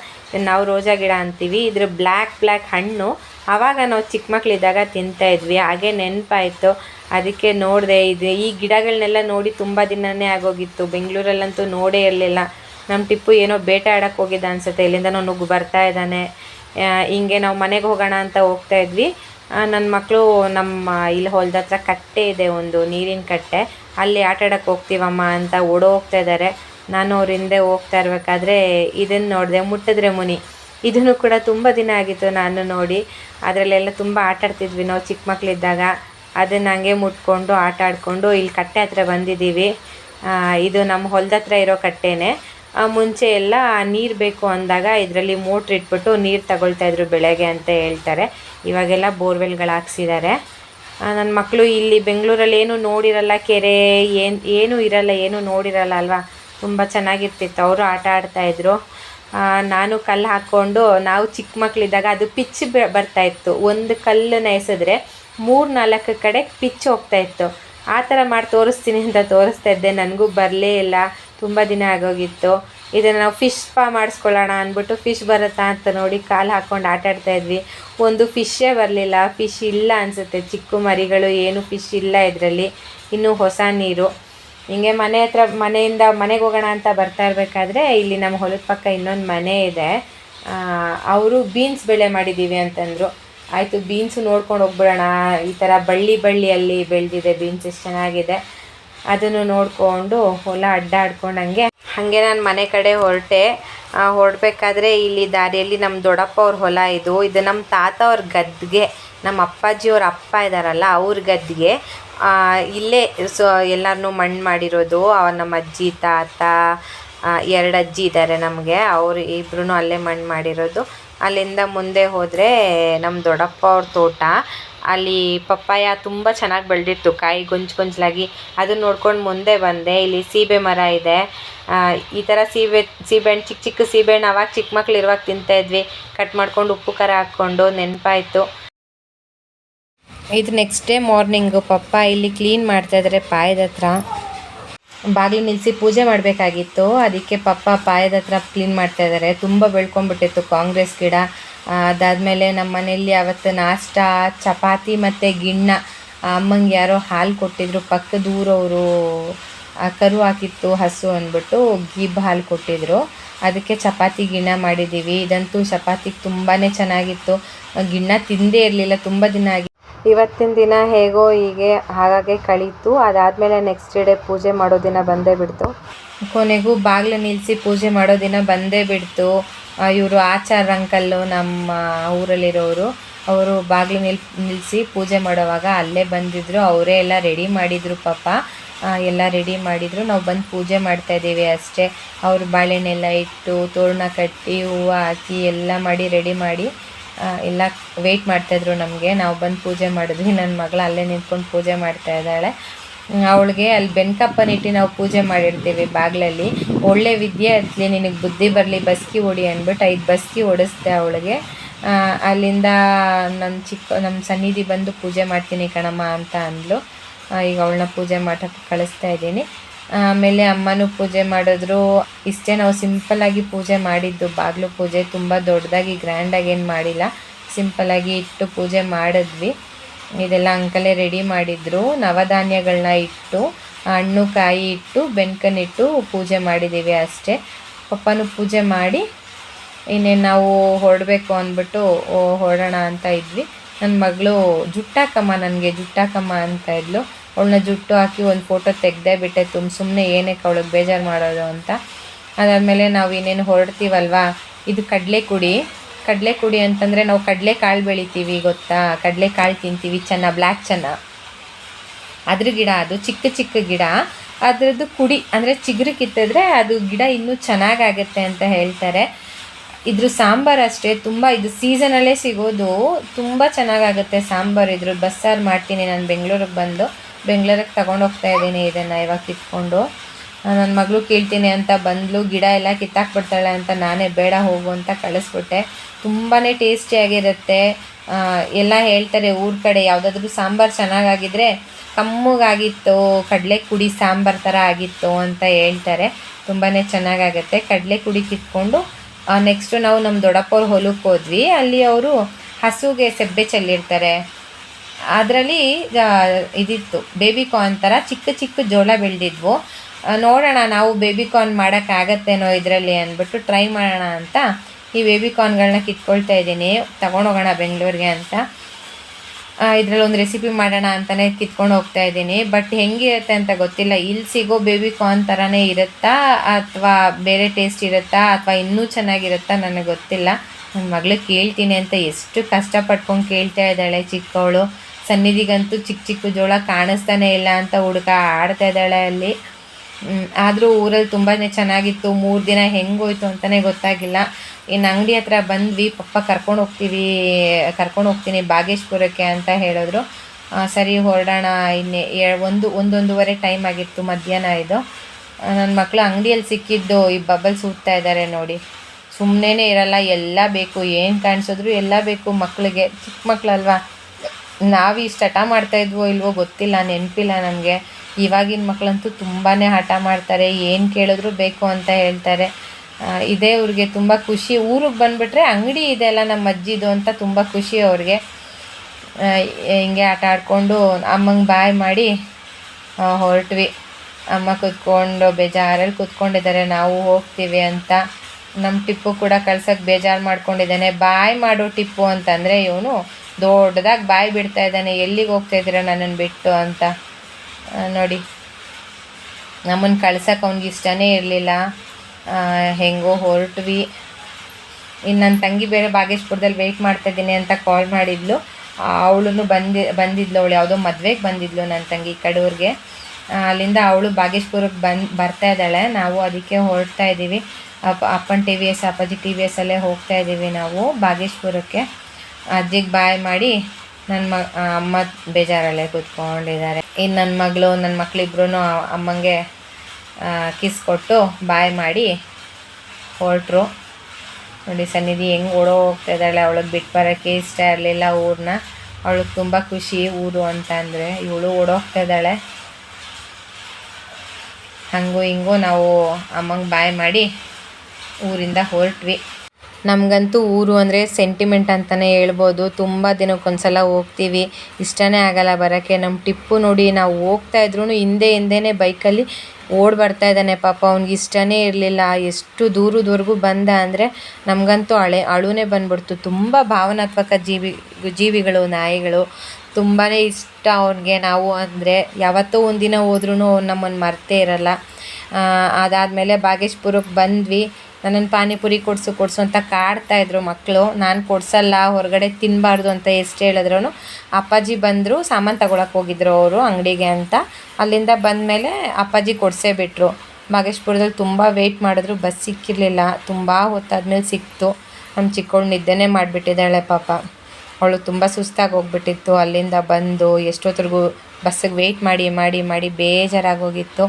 ನಾವು ರೋಜಾ ಗಿಡ ಅಂತೀವಿ. ಇದ್ರ ಬ್ಲ್ಯಾಕ್ ಬ್ಲ್ಯಾಕ್ ಹಣ್ಣು ಆವಾಗ ನಾವು ಚಿಕ್ಕ ಮಕ್ಕಳಿದ್ದಾಗ ತಿಂತಾ ಇದ್ವಿ. ಹಾಗೆ ನೆನಪಾಯಿತು. ಅದಕ್ಕೆ ನೋಡಿದೆ ಇದು ಈ ಗಿಡಗಳನ್ನೆಲ್ಲ ನೋಡಿ ತುಂಬ ದಿನವೇ ಆಗೋಗಿತ್ತು. ಬೆಂಗಳೂರಲ್ಲಂತೂ ನೋಡೇ ಇರಲಿಲ್ಲ. ನಮ್ಮ ಟಿಪ್ಪು ಏನೋ ಬೇಟೆ ಆಡೋಕ್ಕೆ ಹೋಗಿದ್ದ ಅನ್ಸುತ್ತೆ. ಇಲ್ಲಿಂದ ನುಗ್ಗು ಬರ್ತಾ ಇದ್ದಾನೆ. ಹಿಂಗೆ ನಾವು ಮನೆಗೆ ಹೋಗೋಣ ಅಂತ ಹೋಗ್ತಾ ಇದ್ವಿ. ನನ್ನ ಮಕ್ಕಳು ನಮ್ಮ ಇಲ್ಲಿ ಹೊಲದ ಹತ್ರ ಕಟ್ಟೆ ಇದೆ, ಒಂದು ನೀರಿನ ಕಟ್ಟೆ. ಅಲ್ಲಿ ಆಟ ಆಡಕ್ಕೆ ಹೋಗ್ತೀವಮ್ಮ ಅಂತ ಓಡೋ ಹೋಗ್ತಾ ಇದ್ದಾರೆ ನಾನು ಅವ್ರ ಹಿಂದೆ ಹೋಗ್ತಾ ಇರಬೇಕಾದ್ರೆ ಇದನ್ನು ನೋಡಿದೆ ಮುಟ್ಟಿದ್ರೆ ಮುನಿ. ಇದನ್ನು ಕೂಡ ತುಂಬ ದಿನ ಆಗಿತ್ತು ನಾನು ನೋಡಿ. ಅದರಲ್ಲೆಲ್ಲ ತುಂಬ ಆಟಾಡ್ತಿದ್ವಿ ನಾವು ಚಿಕ್ಕ ಮಕ್ಕಳಿದ್ದಾಗ ಅದನ್ನು ಹಂಗೆ ಮುಟ್ಕೊಂಡು, ಆಟ ಆಡಿಕೊಂಡು ಇಲ್ಲಿ ಕಟ್ಟೆ ಹತ್ರ ಬಂದಿದ್ದೀವಿ. ಇದು ನಮ್ಮ ಹೊಲದ ಹತ್ರ ಇರೋ ಕಟ್ಟೆನೇ. ಮುಂಚೆ ಎಲ್ಲ ನೀರು ಬೇಕು ಅಂದಾಗ ಇದರಲ್ಲಿ ಮೋಟ್ರ್ ಇಟ್ಬಿಟ್ಟು ನೀರು ತಗೊಳ್ತಾ ಇದ್ರು ಬೆಳಗ್ಗೆ ಅಂತ ಹೇಳ್ತಾರೆ. ಇವಾಗೆಲ್ಲ ಬೋರ್ವೆಲ್ಗಳು ಹಾಕ್ಸಿದ್ದಾರೆ ನನ್ನ ಮಕ್ಕಳು ಇಲ್ಲಿ ಬೆಂಗಳೂರಲ್ಲಿ ಏನು ನೋಡಿರಲ್ಲ ಕೆರೆ, ಏನು, ಏನೂ ಇರಲ್ಲ, ಏನೂ ನೋಡಿರಲ್ಲ ಅಲ್ವಾ? ತುಂಬ ಚೆನ್ನಾಗಿರ್ತಿತ್ತು. ಅವರು ಆಟ ಆಡ್ತಾಯಿದ್ರು ನಾನು ಕಲ್ಲು ಹಾಕ್ಕೊಂಡು, ನಾವು ಚಿಕ್ಕ ಮಕ್ಕಳಿದ್ದಾಗ ಅದು ಪಿಚ್ ಬ- ಬರ್ತಾ ಇತ್ತು. ಒಂದು ಕಲ್ಲನ್ನ ಎಸೆದ್ರೆ ಮೂರು ನಾಲ್ಕು ಕಡೆ ಪಿಚ್ ಹೋಗ್ತಾ ಇತ್ತು. ಆ ಥರ ಮಾಡಿ ತೋರಿಸ್ತೀನಿ ಅಂತ ತೋರಿಸ್ತಾ ಇದ್ದೆ. ನನಗೂ ಬರಲೇ ಇಲ್ಲ. ತುಂಬ ದಿನ ಆಗೋಗಿತ್ತು. ಇದನ್ನು ನಾವು ಫಿಶ್ ಸ್ಪಾ ಮಾಡಿಸ್ಕೊಳ್ಳೋಣ ಅಂದ್ಬಿಟ್ಟು ಫಿಶ್ ಬರುತ್ತಾ ಅಂತ ನೋಡಿ ಕಾಲು ಹಾಕ್ಕೊಂಡು ಆಟ ಆಡ್ತಾ ಇದ್ವಿ. ಒಂದು ಫಿಶ್ಶೇ ಬರಲಿಲ್ಲ. ಫಿಶ್ ಇಲ್ಲ ಅನಿಸುತ್ತೆ. ಚಿಕ್ಕ ಮರಿಗಳು, ಏನು ಫಿಶ್ ಇಲ್ಲ ಇದರಲ್ಲಿ. ಇನ್ನೂ ಹೊಸ ನೀರು. ಹಿಂಗೆ ಮನೆ ಹತ್ರ, ಮನೆಯಿಂದ ಮನೆಗೆ ಹೋಗೋಣ ಅಂತ ಬರ್ತಾ ಇರಬೇಕಾದ್ರೆ ಇಲ್ಲಿ ನಮ್ಮ ಹೊಲದ ಪಕ್ಕ ಇನ್ನೊಂದು ಮನೆ ಇದೆ. ಅವರು ಬೀನ್ಸ್ ಬೆಳೆ ಮಾಡಿದ್ದೀವಿ ಅಂತಂದರು. ಆಯಿತು ಬೀನ್ಸು ನೋಡ್ಕೊಂಡು ಹೋಗ್ಬಿಡೋಣ. ಈ ಥರ ಬಳ್ಳಿ ಬಳ್ಳಿಯಲ್ಲಿ ಬೆಳೆದಿದೆ ಬೀನ್ಸ್ ಎಷ್ಟು ಚೆನ್ನಾಗಿದೆ. ಅದನ್ನು ನೋಡಿಕೊಂಡು ಹೊಲ ಅಡ್ಡಾಡ್ಕೊಂಡಂಗೆ ಹಾಗೆ. ನಾನು ಮನೆ ಕಡೆ ಹೊರಟೆ. ಹೊರಡ್ಬೇಕಾದ್ರೆ ಇಲ್ಲಿ ದಾರಿಯಲ್ಲಿ ನಮ್ಮ ದೊಡ್ಡಪ್ಪ ಅವ್ರ ಹೊಲ ಇದು. ಇದು ನಮ್ಮ ತಾತ ಅವ್ರ ಗದ್ದೆ ನಮ್ಮ ಅಪ್ಪಾಜಿ ಅವ್ರ ಅಪ್ಪ ಇದ್ದಾರಲ್ಲ ಅವ್ರ ಗದ್ದೆ ಇಲ್ಲೇ ಸೊ ಎಲ್ಲರನ್ನೂ ಮಣ್ಣು ಮಾಡಿರೋದು. ನಮ್ಮ ಅಜ್ಜಿ, ತಾತ ಎರಡು ಅಜ್ಜಿ ಇದ್ದಾರೆ ನಮಗೆ. ಅವರು ಇಬ್ಬರೂ ಅಲ್ಲೇ ಮಣ್ಣು ಮಾಡಿರೋದು. ಅಲ್ಲಿಂದ ಮುಂದೆ ಹೋದರೆ ನಮ್ಮ ದೊಡ್ಡಪ್ಪ ಅವ್ರ ತೋಟ. ಅಲ್ಲಿ ಪಪ್ಪಾಯ ತುಂಬ ಚೆನ್ನಾಗಿ ಬೆಳೆದಿತ್ತು, ಕಾಯಿ ಗೊಂಚು ಗೊಂಚಲಾಗಿ ಅದನ್ನ ನೋಡ್ಕೊಂಡು ಮುಂದೆ ಬಂದೆ. ಇಲ್ಲಿ ಸೀಬೆ ಮರ ಇದೆ. ಈ ಥರ ಸೀಬೆ, ಸೀಬೆಹಣ್ಣು ಚಿಕ್ಕ ಚಿಕ್ಕ ಸೀಬೆಹಣ್ಣು ಅವಾಗ ಚಿಕ್ಕ ಮಕ್ಳು ಇರುವಾಗ ತಿಂತಾ ಇದ್ವಿ. ಕಟ್ ಮಾಡ್ಕೊಂಡು ಉಪ್ಪು, ಖಾರ ಹಾಕ್ಕೊಂಡು ನೆನಪಾಯಿತು. ಇದು ನೆಕ್ಸ್ಟ್ ಡೇ ಮಾರ್ನಿಂಗು ಪಪ್ಪ ಇಲ್ಲಿ ಕ್ಲೀನ್ ಮಾಡ್ತಾ ಇದ್ದಾರೆ ಪಾಯದ ಹತ್ರ. ಬಾಗಿಲು ನಿಲ್ಲಿಸಿ ಪೂಜೆ ಮಾಡಬೇಕಾಗಿತ್ತು. ಅದಕ್ಕೆ ಪಪ್ಪ ಪಾಯದ ಹತ್ರ ಕ್ಲೀನ್ ಮಾಡ್ತಾ ಇದ್ದಾರೆ ತುಂಬ ಬೆಳ್ಕೊಂಡ್ಬಿಟ್ಟಿತ್ತು ಕಾಂಗ್ರೆಸ್ ಗಿಡ. ಅದಾದಮೇಲೆ ನಮ್ಮ ಮನೆಯಲ್ಲಿ ಅವತ್ತು ನಾಷ್ಟ, ಚಪಾತಿ ಮತ್ತು ಗಿಣ್ಣ. ಅಮ್ಮಂಗೆ ಯಾರೋ ಹಾಲು ಕೊಟ್ಟಿದ್ರು. ಪಕ್ಕದ ಊರವರು ಕರು ಹಾಕಿತ್ತು ಹಸು ಅಂದ್ಬಿಟ್ಟು ಗೀಬ್ ಹಾಲು ಕೊಟ್ಟಿದ್ರು. ಅದಕ್ಕೆ ಚಪಾತಿ ಗಿಣ್ಣ ಮಾಡಿದ್ದೀವಿ. ಇದಂತೂ ಚಪಾತಿಗೆ ತುಂಬಾ ಚೆನ್ನಾಗಿತ್ತು. ಗಿಣ್ಣ ತಿಂದೇ ಇರಲಿಲ್ಲ, ತುಂಬ ದಿನ ಆಗಿ. ಇವತ್ತಿನ ದಿನ ಹೇಗೋ ಹೀಗೆ ಹಾಗಾಗಿ ಕಳೀತು. ಅದಾದಮೇಲೆ ನೆಕ್ಸ್ಟ್ ಡೇ ಪೂಜೆ ಮಾಡೋ ದಿನ ಬಂದೇ ಬಿಡ್ತು. ಕೊನೆಗೂ ಬಾಗಿಲು ನಿಲ್ಲಿಸಿ ಪೂಜೆ ಮಾಡೋ ದಿನ ಬಂದೇ ಬಿಡ್ತು. ಇವರು ಆಚಾರ ಅಂಕಲ್ಲು ನಮ್ಮ ಊರಲ್ಲಿರೋರು, ಅವರು ಬಾಗಿಲು ನಿಲ್ ನಿಲ್ಲಿಸಿ ಪೂಜೆ ಮಾಡೋವಾಗ ಅಲ್ಲೇ ಬಂದಿದ್ರು, ಅವರೇ ಎಲ್ಲ ರೆಡಿ ಮಾಡಿದರು ಪಾಪ. ಎಲ್ಲ ರೆಡಿ ಮಾಡಿದರು, ನಾವು ಬಂದು ಪೂಜೆ ಮಾಡ್ತಾ ಇದ್ದೀವಿ ಅಷ್ಟೇ. ಅವರು ಬಾಳೆಹಣ್ಣೆಲ್ಲ ಇಟ್ಟು, ತೋರಣ ಕಟ್ಟಿ, ಹೂವು ಹಾಕಿ, ಎಲ್ಲ ಮಾಡಿ, ರೆಡಿ ಮಾಡಿ ಎಲ್ಲ ವೆಯ್ಟ್ ಮಾಡ್ತಾಯಿದ್ರು ನಮಗೆ. ನಾವು ಬಂದು ಪೂಜೆ ಮಾಡಿದ್ವಿ. ನನ್ನ ಮಗಳು ಅಲ್ಲೇ ನಿಂತ್ಕೊಂಡು ಪೂಜೆ ಮಾಡ್ತಾ ಇದ್ದಾಳೆ. ಅವಳಿಗೆ ಅಲ್ಲಿ ಬೆನ್ಕಪ್ಪನಿಟ್ಟು ನಾವು ಪೂಜೆ ಮಾಡಿರ್ತೀವಿ ಬಾಗಿಲಲ್ಲಿ. ಒಳ್ಳೆ ವಿದ್ಯೆ ಹತ್ತಲಿ ನಿನಗೆ ಬುದ್ಧಿ ಬರಲಿ, ಬಸ್ಕಿ ಹೊಡಿ ಅಂದ್ಬಿಟ್ಟು ಐದು ಬಸ್ಕಿ ಹೊಡಿಸ್ದೆ ಅವಳಿಗೆ. ಅಲ್ಲಿಂದ ನಮ್ಮ ಚಿಕ್ಕ ನಮ್ಮ ಸನ್ನಿಧಿ ಬಂದು ಪೂಜೆ ಮಾಡ್ತೀನಿ ಕಣಮ್ಮ ಅಂತ ಅಂದ್ಲು. ಈಗ ಅವಳನ್ನ ಪೂಜೆ ಮಾಡೋಕ್ಕೆ ಕಳಿಸ್ತಾ ಇದ್ದೀನಿ. ಆಮೇಲೆ ಅಮ್ಮನೂ ಪೂಜೆ ಮಾಡಿದ್ರು. ಇಷ್ಟೇ ನಾವು ಸಿಂಪಲ್ಲಾಗಿ ಪೂಜೆ ಮಾಡಿದ್ದು. ಬಾಗಿಲು ಪೂಜೆ ತುಂಬ ದೊಡ್ಡದಾಗಿ, ಗ್ರ್ಯಾಂಡಾಗಿ ಏನು ಮಾಡಿಲ್ಲ. ಸಿಂಪಲ್ಲಾಗಿ ಇಟ್ಟು ಪೂಜೆ ಮಾಡಿದ್ವಿ. ಇದೆಲ್ಲ ಅಂಕಲೇ ರೆಡಿ ಮಾಡಿದ್ರು. ನವಧಾನ್ಯಗಳನ್ನ ಇಟ್ಟು, ಹಣ್ಣು, ಕಾಯಿ ಇಟ್ಟು ಬೆನ್ಕನ್ನಿಟ್ಟು ಪೂಜೆ ಮಾಡಿದ್ದೀವಿ ಅಷ್ಟೇ. ಪಪ್ಪನೂ ಪೂಜೆ ಮಾಡಿ ಇನ್ನೇನು ನಾವು ಹೊರಡಬೇಕು ಅಂದ್ಬಿಟ್ಟು ಹೊರಡೋಣ ಅಂತ ಇದ್ವಿ. ನನ್ನ ಮಗಳು ಜುಟ್ಟಾಕಮ್ಮ ನನಗೆ, ಜುಟ್ಟಾಕಮ್ಮ ಅಂತ ಇದ್ಲು. ಅವಳನ್ನ ಜುಟ್ಟು ಹಾಕಿ ಒಂದು ಫೋಟೋ ತೆಗ್ದೇ ಬಿಟ್ಟೆ. ತುಂಬ ಸುಮ್ಮನೆ ಏನಕ್ಕೆ ಅವಳಿಗೆ ಬೇಜಾರು ಮಾಡೋದು ಅಂತ. ಅದಾದಮೇಲೆ ನಾವು ಇನ್ನೇನು ಹೊರಡ್ತೀವಲ್ವಾ? ಇದು ಕಡಲೆ ಕುಡಿ ಕಡಲೆ ಕುಡಿ ಅಂತಂದರೆ ನಾವು ಕಡಲೆ ಕಾಳು ಬೆಳಿತೀವಿ, ಗೊತ್ತಾ? ಕಡಲೆ ಕಾಳು ತಿಂತೀವಿ, ಚೆನ್ನ, ಬ್ಲ್ಯಾಕ್ ಚೆನ್ನ. ಅದ್ರ ಗಿಡ ಅದು, ಚಿಕ್ಕ ಚಿಕ್ಕ ಗಿಡ. ಅದರದ್ದು ಕುಡಿ, ಅಂದರೆ ಚಿಗುರು ಕಿತ್ತಿದ್ರೆ ಅದು ಗಿಡ ಇನ್ನೂ ಚೆನ್ನಾಗಾಗತ್ತೆ ಅಂತ ಹೇಳ್ತಾರೆ. ಇದ್ರ ಸಾಂಬಾರು ಅಷ್ಟೇ, ತುಂಬ ಇದು ಸೀಸನಲ್ಲೇ ಸಿಗೋದು, ತುಂಬ ಚೆನ್ನಾಗಾಗುತ್ತೆ ಸಾಂಬಾರು. ಇದ್ರ ಬಸ್ಸಾರು ಮಾಡ್ತೀನಿ, ನಾನು ಬೆಂಗಳೂರಿಗೆ ಬಂದು. ಬೆಂಗಳೂರಿಗೆ ತಗೊಂಡು ಹೋಗ್ತಾ ಇದ್ದೀನಿ ಇದನ್ನು ಇವಾಗ ಕಿತ್ಕೊಂಡು ನನ್ನ ಮಗಳು ಕೇಳ್ತೀನಿ ಅಂತ ಬಂದಳು ಗಿಡ ಎಲ್ಲ ಕಿತ್ತಾಕ್ಬಿಡ್ತಾಳೆ ಅಂತ ನಾನೇ ಬೇಡ, ಹೋಗು ಅಂತ ಕಳಿಸ್ಬಿಟ್ಟೆ. ತುಂಬಾ ಟೇಸ್ಟಿಯಾಗಿರುತ್ತೆ ಎಲ್ಲ ಹೇಳ್ತಾರೆ ಊರ ಕಡೆ ಯಾವುದಾದ್ರೂ ಸಾಂಬಾರು ಚೆನ್ನಾಗಾಗಿದ್ರೆ ಕಮ್ಮಗಾಗಿತ್ತು ಕಡಲೆ ಕುಡಿ ಸಾಂಬಾರು ಥರ ಆಗಿತ್ತು ಅಂತ ಹೇಳ್ತಾರೆ. ತುಂಬಾ ಚೆನ್ನಾಗಾಗತ್ತೆ. ಕಡಲೆ ಕುಡಿ ಕಿತ್ಕೊಂಡು ನೆಕ್ಸ್ಟು ನಾವು ನಮ್ಮ ದೊಡ್ಡಪ್ಪವ್ರ ಹೊಲಕ್ಕೆ ಹೋದ್ವಿ. ಅಲ್ಲಿ ಅವರು ಹಸುಗೆ ಸೆಬ್ಬೆ ಚೆಲ್ಲಿರ್ತಾರೆ. ಅದರಲ್ಲಿ ಇದಿತ್ತು ಬೇಬಿ ಕಾರ್ನ್ ಥರ ಚಿಕ್ಕ ಚಿಕ್ಕ ಜೋಳ ಬೆಳೆದಿದ್ವು. ನೋಡೋಣ, ನಾವು ಬೇಬಿ ಕಾರ್ನ್ ಮಾಡೋಕ್ಕಾಗತ್ತೇನೋ ಇದರಲ್ಲಿ ಅಂದ್ಬಿಟ್ಟು ಟ್ರೈ ಮಾಡೋಣ ಅಂತ ಈ ಬೇಬಿ ಕಾರ್ನ್ಗಳನ್ನ ಕಿತ್ಕೊಳ್ತಾ ಇದ್ದೀನಿ. ತಗೊಂಡೋಗೋಣ ಬೆಂಗಳೂರಿಗೆ ಅಂತ. ಇದರಲ್ಲಿ ಒಂದು ರೆಸಿಪಿ ಮಾಡೋಣ ಅಂತಲೇ ಕಿತ್ಕೊಂಡು ಹೋಗ್ತಾ ಇದ್ದೀನಿ. ಬಟ್ ಹೆಂಗಿರುತ್ತೆ ಅಂತ ಗೊತ್ತಿಲ್ಲ. ಇಲ್ಲಿ ಸಿಗೋ ಬೇಬಿ ಕಾರ್ನ್ ಥರನೇ ಇರುತ್ತಾ ಅಥವಾ ಬೇರೆ ಟೇಸ್ಟ್ ಇರುತ್ತಾ ಅಥವಾ ಇನ್ನೂ ಚೆನ್ನಾಗಿರುತ್ತಾ ನನಗೆ ಗೊತ್ತಿಲ್ಲ. ನನ್ನ ಮಗಳು ಕೇಳ್ತೀನಿ ಅಂತ ಎಷ್ಟು ಕಷ್ಟಪಟ್ಕೊಂಡು ಕೇಳ್ತಾ ಇದ್ದಾಳೆ ಚಿಕ್ಕವಳು. ಸನ್ನಿಧಿಗಂತೂ ಚಿಕ್ಕ ಚಿಕ್ಕ ಜೋಳ ಕಾಣಿಸ್ತಾನೆ ಇಲ್ಲ ಅಂತ ಹುಡುಗ ಆಡ್ತಾ ಇದ್ದಾಳೆ ಅಲ್ಲಿ. ಆದರೂ ಊರಲ್ಲಿ ತುಂಬಾ ಚೆನ್ನಾಗಿತ್ತು. ಮೂರು ದಿನ ಹೆಂಗೋಯ್ತು ಅಂತಲೇ ಗೊತ್ತಾಗಿಲ್ಲ. ಇನ್ನು ಅಂಗಡಿ ಹತ್ರ ಬಂದ್ವಿ. ಪಪ್ಪ ಕರ್ಕೊಂಡು ಹೋಗ್ತೀವಿ, ಕರ್ಕೊಂಡು ಹೋಗ್ತೀನಿ ಬಾಗೇಶ್ಪುರಕ್ಕೆ ಅಂತ ಹೇಳಿದ್ರು. ಸರಿ ಹೊರಡೋಣ. ಇನ್ನೇ ಒಂದು, ಒಂದೊಂದೂವರೆ ಟೈಮ್ ಆಗಿತ್ತು ಮಧ್ಯಾಹ್ನ ಇದು. ನನ್ನ ಮಕ್ಕಳು ಅಂಗಡಿಯಲ್ಲಿ ಸಿಕ್ಕಿದ್ದು, ಈ ಬಬಲ್ಸ್ ಊದ್ತಾ ಇದ್ದಾರೆ ನೋಡಿ. ಸುಮ್ಮನೆ ಇರಲ್ಲ. ಎಲ್ಲ ಬೇಕು. ಏನು ಕಾಣಿಸಿದ್ರು ಎಲ್ಲ ಬೇಕು ಮಕ್ಕಳಿಗೆ ಚಿಕ್ಕ ಮಕ್ಕಳಲ್ವಾ ನಾವು ಇಷ್ಟು ಹಠ ಮಾಡ್ತಾಯಿದ್ವೋ ಇಲ್ವೋ ಗೊತ್ತಿಲ್ಲ. ನೆನಪಿಲ್ಲ ನಮಗೆ. ಇವಾಗಿನ ಮಕ್ಕಳಂತೂ ತುಂಬಾ ಹಠ ಮಾಡ್ತಾರೆ, ಏನು ಕೇಳಿದ್ರು ಬೇಕು ಅಂತ ಹೇಳ್ತಾರೆ. ಇದೇ ಅವ್ರಿಗೆ ತುಂಬ ಖುಷಿ. ಊರಿಗೆ ಬಂದುಬಿಟ್ರೆ ಅಂಗಡಿ ಇದೆಲ್ಲ ನಮ್ಮ ಅಜ್ಜಿದು ಅಂತ ತುಂಬ ಖುಷಿ ಅವ್ರಿಗೆ. ಹಿಂಗೆ ಆಟ ಆಡಿಕೊಂಡು ಅಮ್ಮಂಗೆ ಬಾಯ್ ಮಾಡಿ ಹೊರಟ್ವಿ. ಅಮ್ಮ ಕೂತ್ಕೊಂಡು ಬೇಜಾರಲ್ಲಿ ಕೂತ್ಕೊಂಡಿದ್ದಾರೆ, ನಾವು ಹೋಗ್ತೀವಿ ಅಂತ. ನಮ್ಮ ಟಿಪ್ಪು ಕೂಡ ಕಳ್ಸೋಕ್ಕೆ ಬೇಜಾರು ಮಾಡ್ಕೊಂಡಿದ್ದಾನೆ. ಬಾಯ್ ಮಾಡು ಟಿಪ್ಪು ಅಂತಂದರೆ ಇವನು ದೊಡ್ಡದಾಗಿ ಬಾಯ್ ಬಿಡ್ತಾ ಇದ್ದಾನೆ. ಎಲ್ಲಿಗೆ ಹೋಗ್ತಾ ನನ್ನನ್ನು ಬಿಟ್ಟು ಅಂತ. ನೋಡಿ. ನಮ್ಮನ್ನು ಕಳ್ಸೋಕೆ ಅವ್ನಿಗೆ ಇಷ್ಟನೇ ಇರಲಿಲ್ಲ. ಹೆಂಗೋ ಹೊರಟ್ವಿ. ಇನ್ನು ನನ್ನ ತಂಗಿ ಬೇರೆ ಬಾಗೇಶ್ಪುರದಲ್ಲಿ ವೆಯ್ಟ್ ಮಾಡ್ತಾ ಇದ್ದೀನಿ ಅಂತ ಕಾಲ್ ಮಾಡಿದ್ಲು. ಅವಳು ಬಂದಿ, ಬಂದಿದ್ಲು. ಅವಳು ಯಾವುದೋ ಮದುವೆಗೆ ಬಂದಿದ್ಲು ನನ್ನ ತಂಗಿ ಕಡೂರಿಗೆ ಅಲ್ಲಿಂದ ಅವಳು ಬಾಗೇಶ್ಪುರಕ್ಕೆ ಬಂದು, ಬರ್ತಾ ಇದ್ದಾಳೆ. ನಾವು ಅದಕ್ಕೆ ಹೊರಡ್ತಾ ಇದ್ದೀವಿ. ಅಪ್ಪ ಅಪ್ಪನ ಟಿ ವಿ ಎಸ್ ಅಪ್ಪಾಜಿ ಟಿ ವಿ ಎಸ್ಸಲ್ಲೇ ಹೋಗ್ತಾ ಇದ್ದೀವಿ ನಾವು ಬಾಗೇಶ್ಪುರಕ್ಕೆ. ಅಜ್ಜಿಗೆ ಬಾಯ್ ಮಾಡಿ ನನ್ನ ಮ ಅಮ್ಮ ಬೇಜಾರಲ್ಲೇ ಕೂತ್ಕೊಂಡಿದ್ದಾರೆ. ಇನ್ನು ನನ್ನ ಮಗಳು ನನ್ನ ಮಕ್ಕಳಿಬ್ರು ಅಮ್ಮಂಗೆ ಕಿಸ್ ಕೊಟ್ಟು ಬಾಯ್ ಮಾಡಿ ಹೊರಟ್ರು. ನೋಡಿ ಸನ್ನಿಧಿ ಹೆಂಗೆ ಓಡೋ ಹೋಗ್ತಾ ಇದ್ದಾಳೆ, ಅವಳಿಗೆ ಬಿಟ್ಟು ಬರೋಕ್ಕೆ ಇಷ್ಟ ಇರಲಿಲ್ಲ ಊರನ್ನ ಅವಳಿಗೆ ತುಂಬ ಖುಷಿ ಊರು ಅಂತ ಅಂದರೆ, ಇವಳು ಓಡೋಗ್ತಾ ಇದ್ದಾಳೆ. ಹಂಗೂ ಹಿಂಗೂ ನಾವು ಅಮ್ಮಂಗೆ ಬಾಯ್ ಮಾಡಿ ಊರಿಂದ ಹೊರಟ್ವಿ. ನಮಗಂತೂ ಊರು ಅಂದರೆ ಸೆಂಟಿಮೆಂಟ್ ಅಂತಲೇ ಹೇಳ್ಬೋದು. ತುಂಬ ದಿನಕ್ಕೊಂದ್ಸಲ ಹೋಗ್ತೀವಿ. ಇಷ್ಟನೇ ಆಗಲ್ಲ ಬರೋಕ್ಕೆ. ನಮ್ಮ ಟಿಪ್ಪು ನೋಡಿ ನಾವು ಹೋಗ್ತಾ ಇದ್ರೂ ಹಿಂದೆ ಹಿಂದೆನೇ ಬೈಕಲ್ಲಿ ಓಡ್ ಬರ್ತಾ ಇದ್ದಾನೆ. ಪಾಪ ಅವ್ನಿಗೆ ಇಷ್ಟನೇ ಇರಲಿಲ್ಲ. ಎಷ್ಟು ದೂರದವರೆಗೂ ಬಂದ ಅಂದರೆ ನಮಗಂತೂ ಅಳೆ ಅಳುನೇ ಬಂದ್ಬಿಡ್ತು. ತುಂಬ ಭಾವನಾತ್ಮಕ ಜೀವಿ, ಜೀವಿಗಳು, ನಾಯಿಗಳು. ತುಂಬಾ ಇಷ್ಟ ಅವ್ನಿಗೆ. ನಾವು ಅಂದರೆ ಯಾವತ್ತೋ ಒಂದಿನ ಹೋದ್ರೂ ಅವ್ನು ನಮ್ಮನ್ನು ಮರ್ತೇ ಇರಲ್ಲ. ಅದಾದಮೇಲೆ ಬಾಗೇಶ್ಪುರಕ್ಕೆ ಬಂದ್ವಿ. ನನ್ನನ್ನು ಪಾನಿಪುರಿ ಕೊಡಿಸು ಕೊಡಿಸು ಅಂತ ಕಾಡ್ತಾ ಇದ್ರು ಮಕ್ಕಳು ನಾನು ಕೊಡಿಸಲ್ಲ, ಹೊರಗಡೆ ತಿನ್ನಬಾರ್ದು ಅಂತ ಎಷ್ಟು ಹೇಳಿದ್ರು ಅಪ್ಪಾಜಿ ಬಂದರು, ಸಾಮಾನು ತಗೊಳಕ್ಕೆ ಹೋಗಿದ್ರು ಅವರು ಅಂಗಡಿಗೆ ಅಂತ. ಅಲ್ಲಿಂದ ಬಂದಮೇಲೆ ಅಪ್ಪಾಜಿ ಕೊಡಿಸೇ ಬಿಟ್ಟರು ಮಹೇಶ್ಪುರದಲ್ಲಿ ತುಂಬ ವೆಯ್ಟ್ ಮಾಡಿದ್ರು, ಬಸ್ ಸಿಕ್ಕಿರಲಿಲ್ಲ. ತುಂಬ ಹೊತ್ತಾದ್ಮೇಲೆ ಸಿಕ್ತು. ನಮ್ಮ ಚಿಕ್ಕವಳು ನಿದ್ದೆನೇ ಮಾಡಿಬಿಟ್ಟಿದ್ದಾಳೆ ಪಾಪ. ಅವಳು ತುಂಬ ಸುಸ್ತಾಗಿ ಹೋಗ್ಬಿಟ್ಟಿತ್ತು. ಅಲ್ಲಿಂದ ಬಂದು ಎಷ್ಟೊತ್ತರೆಗೂ ಬಸ್ಸಿಗೆ ವೆಯ್ಟ್ ಮಾಡಿ ಮಾಡಿ ಮಾಡಿ ಬೇಜಾರಾಗೋಗಿತ್ತು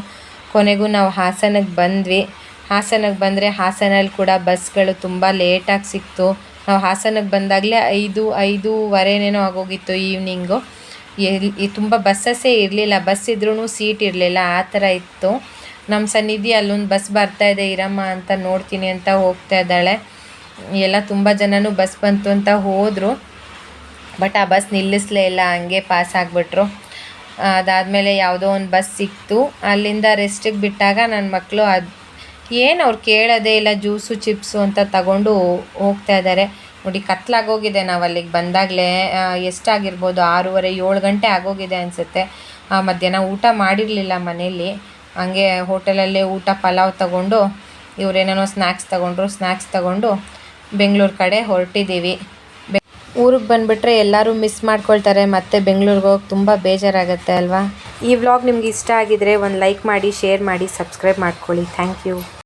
ಕೊನೆಗೂ ನಾವು ಹಾಸನಕ್ಕೆ ಬಂದ್ವಿ. ಹಾಸನಕ್ಕೆ ಬಂದರೆ ಹಾಸನಲ್ಲಿ ಕೂಡ ಬಸ್ಗಳು ತುಂಬ ಲೇಟಾಗಿ ಸಿಕ್ತು. ನಾವು ಹಾಸನಕ್ಕೆ ಬಂದಾಗಲೇ ಐದು, ಐದೂವರೆನೇನೋ ಆಗೋಗಿತ್ತು ಈವ್ನಿಂಗು ಎಲ್ಲಿ ತುಂಬ ಬಸ್ಸಸ್ಸೇ ಇರಲಿಲ್ಲ. ಬಸ್ ಇದ್ರೂ ಸೀಟ್ ಇರಲಿಲ್ಲ. ಆ ಥರ ಇತ್ತು. ನಮ್ಮ ಸನ್ನಿಧಿ ಅಲ್ಲೊಂದು ಬಸ್ ಬರ್ತಾ ಇದೆ ಇರಮ್ಮ ಅಂತ ನೋಡ್ತೀನಿ ಅಂತ ಹೋಗ್ತಾ ಇದ್ದಾಳೆ. ಎಲ್ಲ ತುಂಬ ಜನನೂ ಬಸ್ ಬಂತು ಅಂತ ಹೋದರು. ಬಟ್ ಆ ಬಸ್ ನಿಲ್ಲಿಸಲೇ ಇಲ್ಲ. ಹಂಗೆ ಪಾಸ್ ಆಗಿಬಿಟ್ರು. ಅದಾದಮೇಲೆ ಯಾವುದೋ ಒಂದು ಬಸ್ ಸಿಕ್ತು. ಅಲ್ಲಿಂದ ರೆಸ್ಟಿಗೆ ಬಿಟ್ಟಾಗ ನನ್ನ ಮಕ್ಕಳು ಅದು ಏನು ಅವ್ರು ಕೇಳೋದೇ ಇಲ್ಲ ಜ್ಯೂಸು ಚಿಪ್ಸು ಅಂತ ತಗೊಂಡು ಹೋಗ್ತಾ ಇದ್ದಾರೆ ನೋಡಿ ಕತ್ಲಾಗೋಗಿದೆ ನಾವು ಅಲ್ಲಿಗೆ ಬಂದಾಗಲೇ. ಎಷ್ಟಾಗಿರ್ಬೋದು, ಆರೂವರೆ, ಏಳು ಗಂಟೆ ಆಗೋಗಿದೆ ಅನಿಸುತ್ತೆ. ಮಧ್ಯಾಹ್ನ ಊಟ ಮಾಡಿರಲಿಲ್ಲ ಮನೇಲಿ. ಹಂಗೆ ಹೋಟೆಲಲ್ಲೇ ಊಟ, ಪಲಾವ್ ತಗೊಂಡು ಇವರೇನೋ ಸ್ನ್ಯಾಕ್ಸ್ ತಗೊಂಡ್ರು ಸ್ನ್ಯಾಕ್ಸ್ ತಗೊಂಡು ಬೆಂಗಳೂರು ಕಡೆ ಹೊರಟಿದ್ದೀವಿ ಊರಿಗೆ ಬಂದುಬಿಟ್ರೆ ಎಲ್ಲರೂ ಮಿಸ್ ಮಾಡ್ಕೊಳ್ತಾರೆ, ಮತ್ತೆ ಬೆಂಗಳೂರಿಗೆ ಹೋಗಿ ತುಂಬ ಬೇಜಾರಾಗುತ್ತೆ ಅಲ್ವಾ? ಈ ವ್ಲಾಗ್ ನಿಮ್ಗೆ ಇಷ್ಟ ಆಗಿದ್ರೆ ಒಂದು ಲೈಕ್ ಮಾಡಿ ಶೇರ್ ಮಾಡಿ ಸಬ್ಸ್ಕ್ರೈಬ್ ಮಾಡ್ಕೊಳ್ಳಿ. Thank you